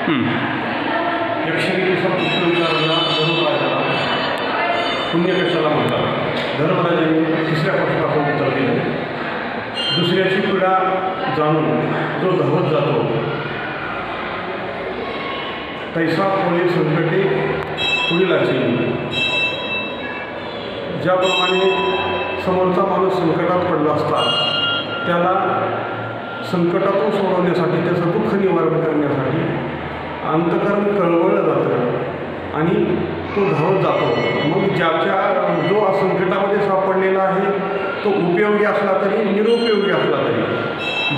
हं. एकशे विचारांना धर्मराजाला पुण्यकशाला म्हणतात धर्मराजाने तिसऱ्या पक्षापासून उत्तर दिले दुसऱ्याची पीडा जाणून जो धावत जातो तैसा पुढे संकटे पुढील ज्याप्रमाणे समोरचा माणूस संकटात पडला असता त्याला संकटातून सोडवण्यासाठी त्याचं दुःख निवारण करण्यासाठी अंतकरण कळवळलं जातं. आणि तो धावत जातो. मग ज्याच्या जो संकटामध्ये सापडलेला आहे तो उपयोगी असला तरी निरुपयोगी असला तरी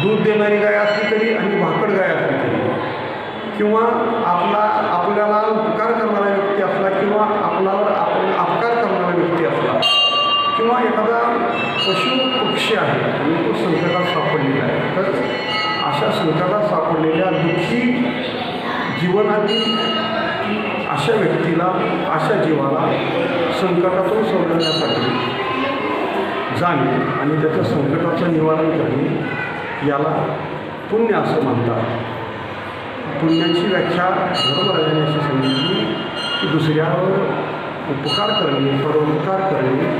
दूध देणारी गाय असली तरी आणि भाकड गाय असली तरी. किंवा आपला आपल्याला उपकार करणारा व्यक्ती असला किंवा आपल्यावर आपण अपकार करणारा व्यक्ती असला किंवा एखादा पशु पक्षी आहे आणि तो संकटात सापडलेला आहे. तर अशा संकटात सापडलेल्या दुःखी जीवनातील अशा व्यक्तीला अशा जीवाला संकटातून सोडवण्यासाठी जाणे आणि त्याच्या संकटाचं निवारण करणे याला पुण्य असं म्हणतात. पुण्याची व्याख्या धर्मराजाने अशी सांगितली की दुसऱ्यावर उपकार करणे परोपकार करणे